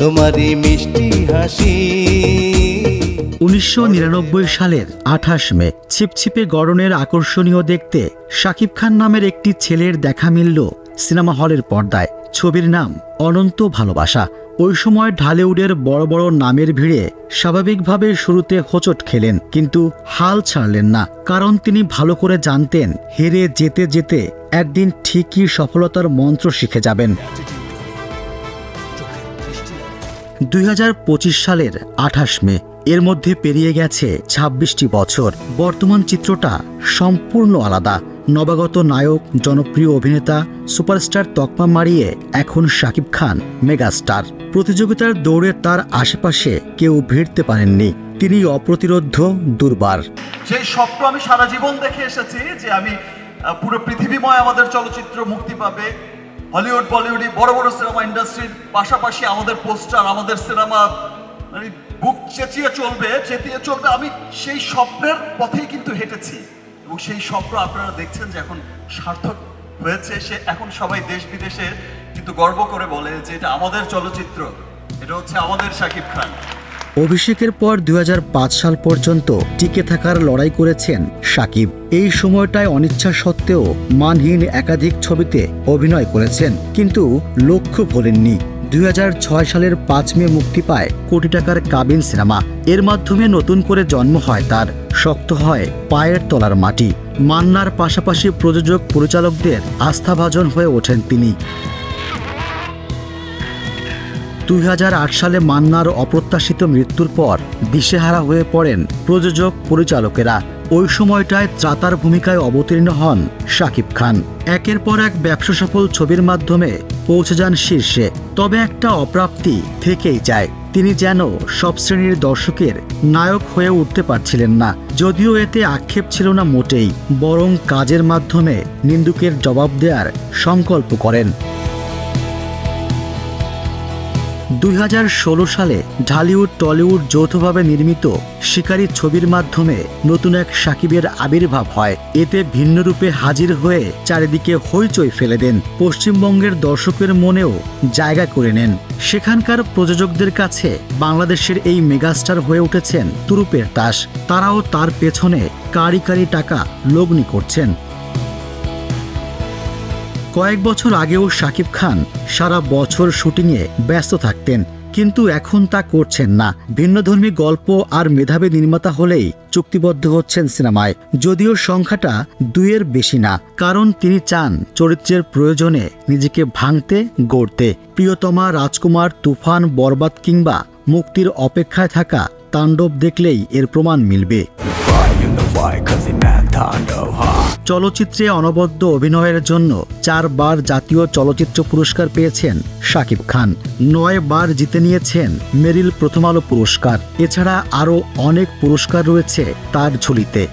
তোমারই মিষ্টি হাসি। উনিশশো নিরানব্বই সালের আঠাশ মে, ছিপছিপে গড়নের আকর্ষণীয় দেখতে শাকিব খান নামের একটি ছেলের দেখা মিলল সিনেমা হলের পর্দায়। ছবির নাম অনন্ত ভালোবাসা। ওই সময় ঢালিউডের বড় বড় নামের ভিড়ে স্বাভাবিকভাবে শুরুতে হোঁচট খেলেন, কিন্তু হাল ছাড়লেন না। কারণ তিনি ভালো করে জানতেন, হেরে যেতে যেতে একদিন ঠিকই সফলতার মন্ত্র শিখে যাবেন। দুই হাজার পঁচিশ সালের আঠাশ মে, এর মধ্যে পেরিয়ে গেছে ২৬টি বছর। বর্তমান চিত্রটা সম্পূর্ণ আলাদা। নবাগত নায়ক, জনপ্রিয় অভিনেতা, সুপারস্টার তকমা মারিয়ে এখন শাকিব খান মেগাস্টার। প্রতিযোগিতার দৌড়ে তার আশেপাশে কেউ ভিড়তে পারেননি। তিনি অপ্রতিরোধ্য, দুর্বার। সেই স্বপ্ন আমি সারা জীবন দেখে এসেছি যে আমি পুরো পৃথিবীময় আমাদের চলচ্চিত্র মুক্তি পাবে। হলিউড, বলিউডে বড় বড় সিনেমা ইন্ডাস্ট্রির পাশাপাশি আমাদের পোস্টার, আমাদের সিনেমা মানে বুক চেঁচিয়ে চলবে চেঁচিয়ে চলবে। আমি সেই স্বপ্নের পথেই কিন্তু হেঁটেছি। এবং সেই স্বপ্ন আপনারা দেখছেন যে এখন সার্থক হয়েছে সে। এখন সবাই দেশ বিদেশে কিন্তু গর্ব করে বলে যে এটা আমাদের চলচ্চিত্র। এটা হচ্ছে আমাদের শাকিব খান। অভিষেকের পর দুই হাজার পাঁচ সাল পর্যন্ত টিকে থাকার লড়াই করেছেন সাকিব। এই সময়টায় অনিচ্ছা সত্ত্বেও মানহীন একাধিক ছবিতে অভিনয় করেছেন, কিন্তু লক্ষ্য ভোলেননি। দুই হাজার ছয় সালের পাঁচ মে মুক্তি পায় কোটি টাকার কাবিন সিনেমা। এর মাধ্যমে নতুন করে জন্ম হয় তার। শক্ত হয় পায়ের তলার মাটি। মান্নার পাশাপাশি প্রযোজক পরিচালকদের আস্থাভাজন হয়ে ওঠেন তিনি। দুই হাজার আট সালে মান্নার অপ্রত্যাশিত মৃত্যুর পর দিশেহারা হয়ে পড়েন প্রযোজক, পরিচালকেরা। ওই সময়টায় ত্রাতার ভূমিকায় অবতীর্ণ হন শাকিব খান। একের পর এক ব্যবসা সফল ছবির মাধ্যমে পৌঁছে যান শীর্ষে। তবে একটা অপ্রাপ্তি থেকেই যায়। তিনি যেন সব শ্রেণির দর্শকের নায়ক হয়ে উঠতে পারছিলেন না। যদিও এতে আক্ষেপ ছিল না মোটেই, বরং কাজের মাধ্যমে নিন্দুকের জবাব দেওয়ার সংকল্প করেন। দুই হাজার ষোলো সালে ঢালিউড, টলিউড যৌথভাবে নির্মিত শিকারী ছবির মাধ্যমে নতুন এক সাকিবের আবির্ভাব হয়। এতে ভিন্ন রূপে হাজির হয়ে চারিদিকে হইচই ফেলে দেন। পশ্চিমবঙ্গের দর্শকের মনেও জায়গা করে নেন। সেখানকার প্রযোজকদের কাছে বাংলাদেশের এই মেগাস্টার হয়ে উঠেছেন তুরুপের তাস তারাও তার পেছনে কারি কারি টাকা লগ্নি করছেন। কয়েক বছর আগেও শাকিব খান সারা বছর শুটিংয়ে ব্যস্ত থাকতেন, কিন্তু এখন তা করছেন না। ভিন্নধর্মী গল্প আর মেধাবী নির্মাতা হলেই চুক্তিবদ্ধ হচ্ছেন সিনেমায়। যদিও সংখ্যাটা দুইয়ের বেশি না, কারণ তিনি চান চরিত্রের প্রয়োজনে নিজেকে ভাঙতে, গড়তে। প্রিয়তমা রাজকুমার তুফান বরবাদ কিংবা মুক্তির অপেক্ষায় থাকা তাণ্ডব দেখলেই এর প্রমাণ মিলবে। চলচ্চিত্রে অনবদ্য অভিনয়ের জন্য চারবার জাতীয় চলচ্চিত্র পুরস্কার পেয়েছেন শাকিব খান। নয় বার জিতে নিয়েছেন মেরিল প্রথম আলো পুরস্কার। এছাড়া আরও অনেক পুরস্কার রয়েছে তার ঝুলিতে।